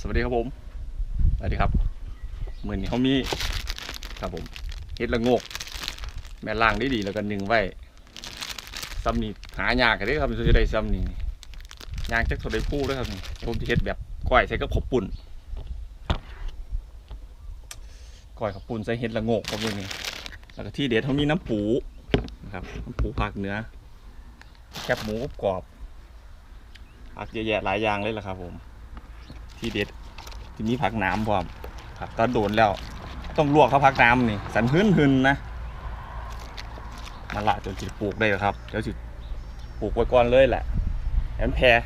สวัสดีครับผมสวัสดีครับเหมือนเขามีครับผมเฮ็ดละงก แม่ล่างได้ดีแล้วก็หนึ่งไว้ซ้ำนี่หายากกันเด้อครับจะได้ซ้ำนี่ยางจักเท่าได้พูดด้วยครับนี่ผมจะเฮ็ดแบบก้อยใส่กับขบปุ่นครับก้อยขบปุ่นใส่เฮ็ดละงกครับมือนี้แล้วก็ที่เด็ดเขามีน้ำปูนะครับน้ำปูผักเนื้อแคบหมูกรอบผักเยอะแยะหลายอย่างเลยล่ะครับผม ที่เด็ดที่มีผักน้ำพร้อมครับตอนโดนแล้ว ต้องลวกเขาผักน้ำนี่สันหืนหืนๆนะมาละจนจิปลูกได้แล้วครับเดี๋ยวจิปลูกไว้ก่อนเลยแหละแอมแพร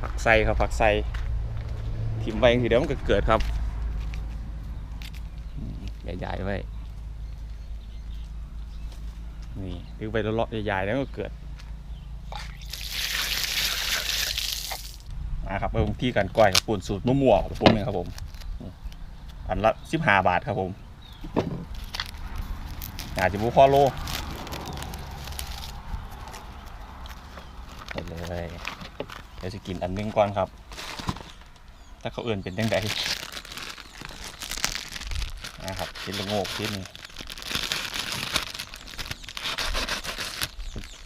ผักไซครับผักไซถิ่มไว้ทีเดียวมันก็เกิดครับใหญ่ๆไว้นี่ดึงไปเลาะๆใหญ่ๆแล้วก็เกิด นะครับเบิ่งที่กันก้อยกับปุ่นสูตรมั่วๆของผมเนี่ครับผม อันละสิบห้าบาทครับผมอาจจะบุพอโลหมดเลยเดี๋ยวจะกินอันหนึงก่อนครับ ถ้าเขาเอื่นเป็นยังไงนะครับกินละโงกกินนี่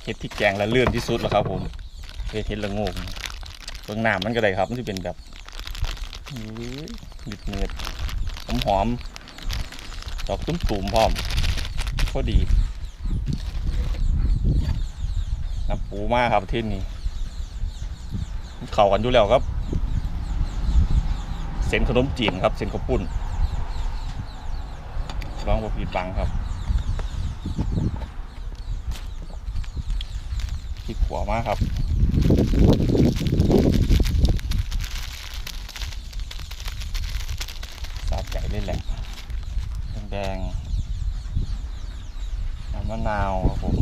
เห็ดที่แกงและเลื่อนที่สุดแล้วครับผมเห็ดเห็ดละโงกนี่ บื้องหน้ามันก็ได้ครับ มันจะเป็นแบบนิดเนืดหอมหอมดอกตุ้มตุ่มๆพร้อมพอดีน้ำปูมากครับที่นี่เข้ากันอยู่แล้วครับ เส้นขนมจีนครับ เส้นข้าวปุ้นลองบะปีบังครับพริกขัวมากครับ สาใจเลยแหละแดงน้ำมะนาวครับผม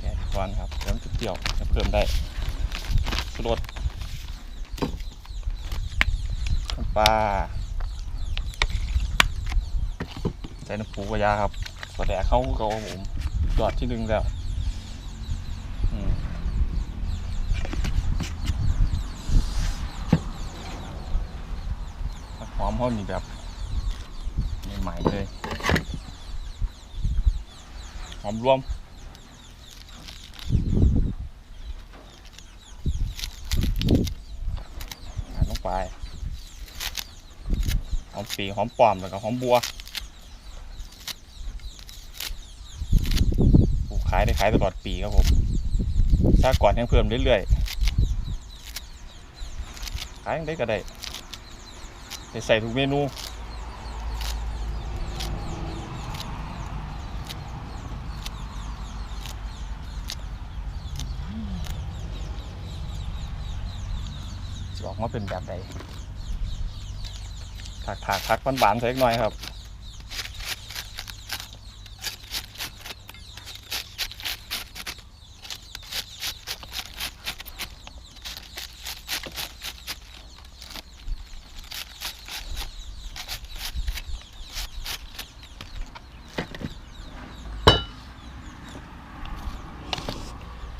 แกะดีกว่านครับเดี๋ยวมันจะเปรี้ยวจะเพิ่มได้สรสน้ำปลาใส่น้ำปูกระยาครับสวัสดเข้าเขาครับผมยอดที่หนึ่งแล้วอืม หอ มเขานี่แบบใหม่ๆเลย หอมรวมใส่ลงไป หอมปีหอมปอมแล้วก็หอมบัวปลูกขายได้ขายตลอดปีครับผม ถ้าก่อนยังเพิ่มเรื่อยๆ ขายยังได้ก็ได้ ใส่ทุกเมนูจะออกมาเป็นแบบใดถักถักถักมันบานๆเล็กหน่อยครับ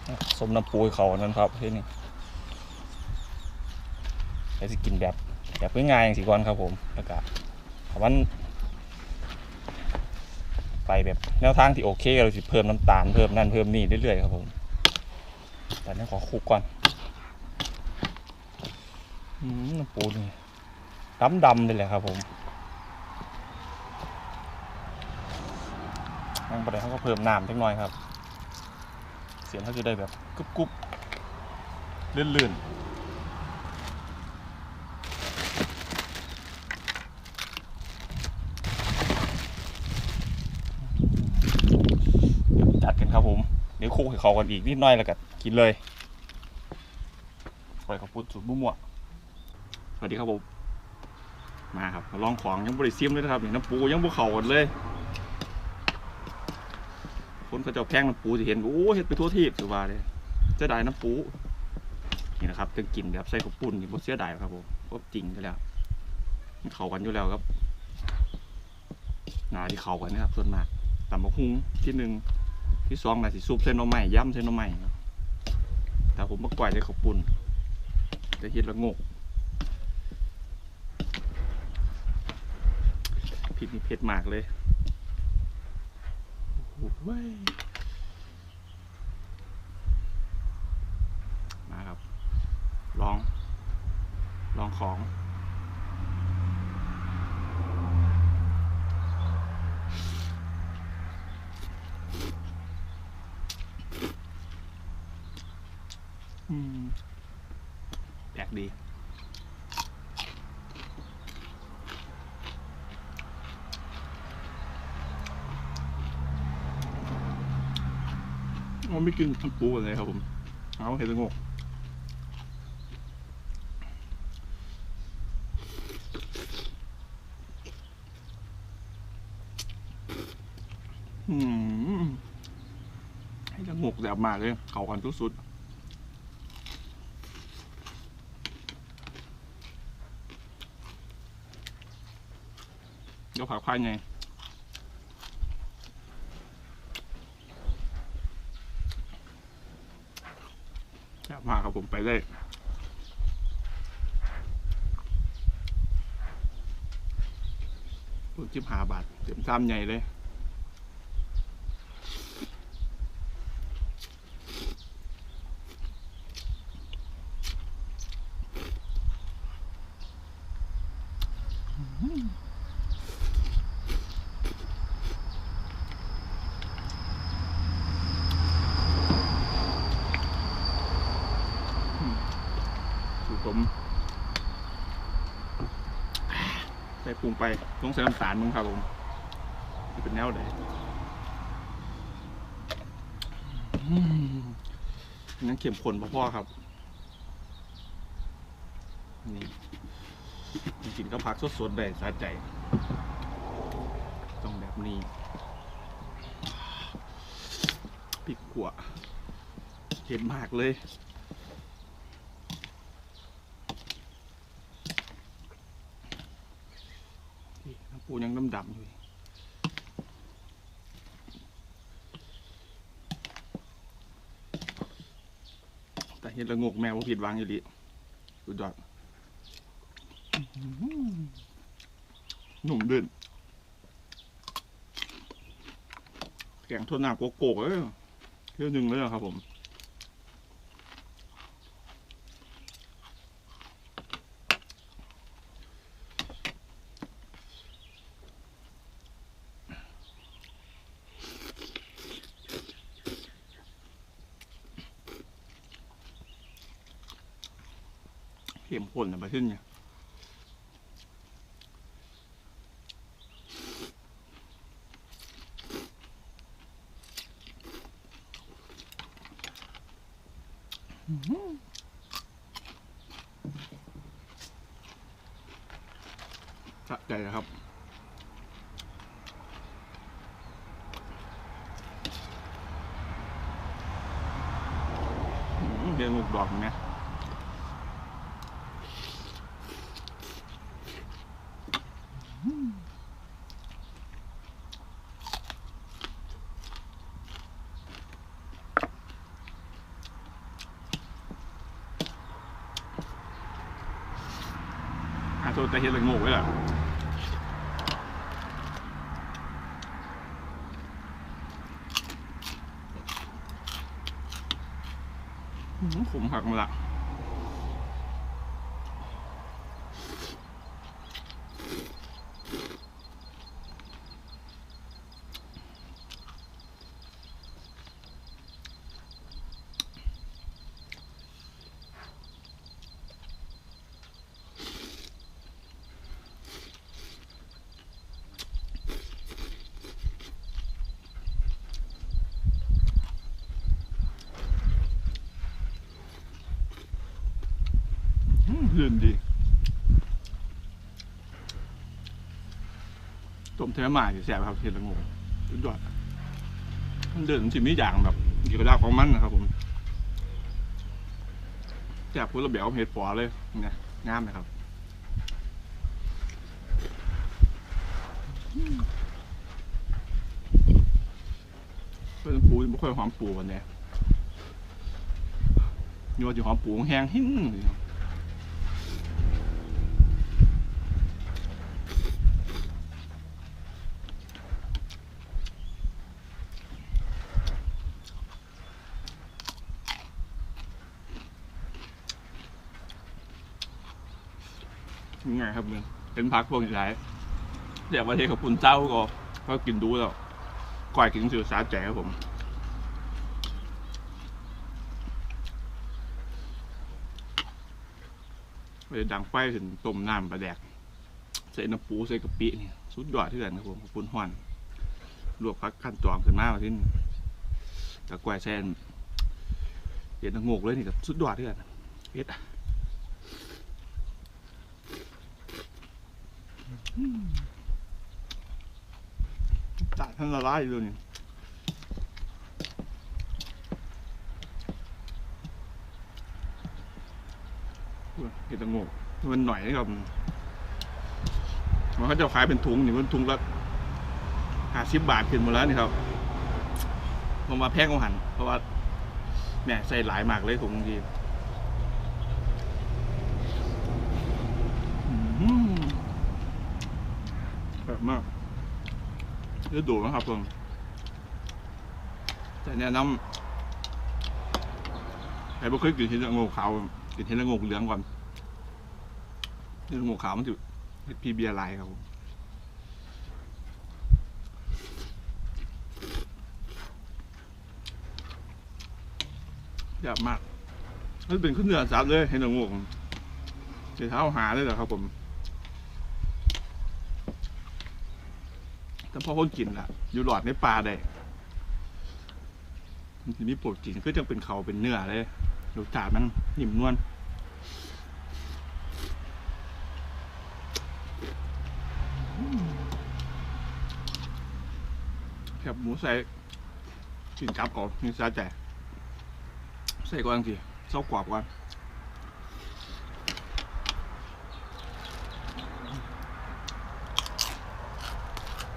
ส มน้ำปูเขานั่นครับที่นี่เราจะกินแบบแบบง่ายๆอย่างสิก่อนครับผมแล้วก็ถ้ามันไปแบบแนวทางที่โอเคเราจะเพิ่มน้ำตาลเพิ่มนั่นเพิ่มนี่เรื่อยๆครับผมแต่นี่ขอคุกก่อนน้ำปูนี่ดำดำๆเลยแหละครับผมนั่งไปเลยเขาก็เพิ่มน้ำเล็กน้อยครับ สียงเขาจะได้แบบกรุบกรุบลื่นๆเดี๋ยวจัดกันครับผม เดี๋ยวคลุกให้เขากันอีกนิดหน่อยแล้วก็กินเลยปล่อยข้าวปุ้นสูตรบุ้มวสวัสดีครับผม มาครับมาลองของยังบริซิมเลยนะครับนี่น้ำปูยังบุเขากันเลย คนเขาจะแพงน้ำปูจะเห็นโอ้เห็ดไปทั่วทีบถือว่าเลยเสียดายน้ำปูนี่นะครับจะกินแบบใส่ข้าวปุ้นนี่บ่เสียดายครับผมก็จริงกันแล้วมันเข้ากันอยู่แล้วครับงาที่เข้ากันนะครับส่วนมากตำบักฮุ้งที่หนึ่งที่สองน่ะสิซุปเส้นหน่อไม้ย่ำเส้นหน่อไม้ครับแต่ผมมากวายใส่ข้าวปุ้นจะเฮ็ดละงกผิดนี่เผ็ดมากเลย มาครับ ลอง ลองของ อืมแปลกดี มันไม่กินทั้งปูเลยครับผม เอาเห็ดละงกอืมให้ละงกแสบมากเลย เข้ากันสุดๆเดี๋ยวผักพายไง แซ่บมาก ครับผมไปได้ปุ่นจิบหาบาทเต็มซ้ำใหญ่เลย สูตรผมใส่ปรุง ไปต้องใส่น้ำตาลมั้งครับผมจะเป็นแนวไหนอืมนั่นเข็มข้นพ่อๆครับ นี่กินก็พักสดๆได้สะใจ ต้องแบบนี้พริกขั่วเห็นมากเลย นี่น้ำ ปูยังดำๆอยู่แต่เห็นละงกแมวผิดหวางอยู่ดีสุดอดหนุ่มเด่นแกงทนน้ำโกโกๆเลยเที่ยวหนึ่งเลยอครับผม เข้มข้นไปขึ้นเนี่ยสะใจนะครับเรียนหมูดอกเห็นไหม อาโซแต่เห็นเลยโง่ไว้แหละอื้อหือขมหักมาละอื้อ ลื่นดี ต้มเทมาแสบครับเห็ดละโง่สุดยอดมันเดินสิมีอย่างแบบอีกระดับของมันนะครับผมแสบพูดระเบียวเห็ดปอเลยเนี่ยงามนะครับเป็นปูไม่ค่อยหอมปูวันเนี้ยนี่ว่าจะหอมปูแห้งหิ้งเลยครับ ยังไงครับมึงเป็นพักพวกใหญ่เดี๋ยวประเทศกับปุ่นเจ้าก็ก็กินดูแล้วก่อยกินสื่อสาแจ๋ครับผมไปดังไฟถึงต้มน้ำปลาแดกใส่น้ำปูใส่กะปินี่สุดยอดที่กันครับผมขอบคุณฮอนลวกพักขั้นตอนขึ้นมาว่าที่นี่ตะกวายแซนเห็ดงกเลยนี่กับสุดยอดที่กันเฮ็ดอืม จัดท่านละลายเลยนี่ยเห็ดงกมันหน่อยนะครับมันเขาจะขายเป็นถุงนี่มันถุงละห้าสิบบาทขึ้นหมดแล้วนี่ครับผมมาแพงกว่าหันเพราะว่าแม่ใส่หลายมากเลยถุงบางทีอื้อหือแบบ มากเลือดดูนะครับผมแต่แนะนำใครบ่เคยกินเห็ดละโงกขาวกินเห็ดละโงกเหลืองก่อนเห็ดละโงกขาวมันจะเฮ็ดพีเบียร์ลน์ครับผมยากมากมันเป็นขึ้นเหนือสับเลยให้หนังงกเสียเท้าหาเลยเหรอครับผม แต่พอคนกินล่ะ อยู่หลอดในปลาได้มันจะมีโปรตีนก็จะเป็นเขาเป็นเนื้อเลยรสชาติมันนิ่มนวลแคบหมูใส่กินกับก่อนนี่ซาแต่ใส่ก่อนสิเซากรอบก่อน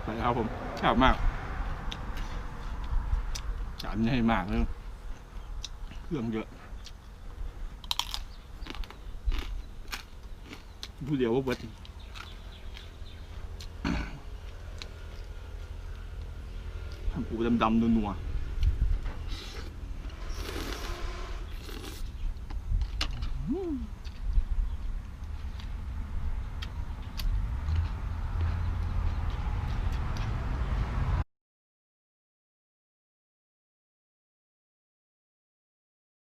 ไปครับผมชอบมากจานใหญ่มากเลยเครื่องเยอะผู้เดียวว่าเบิดทำปูดำๆนัวๆ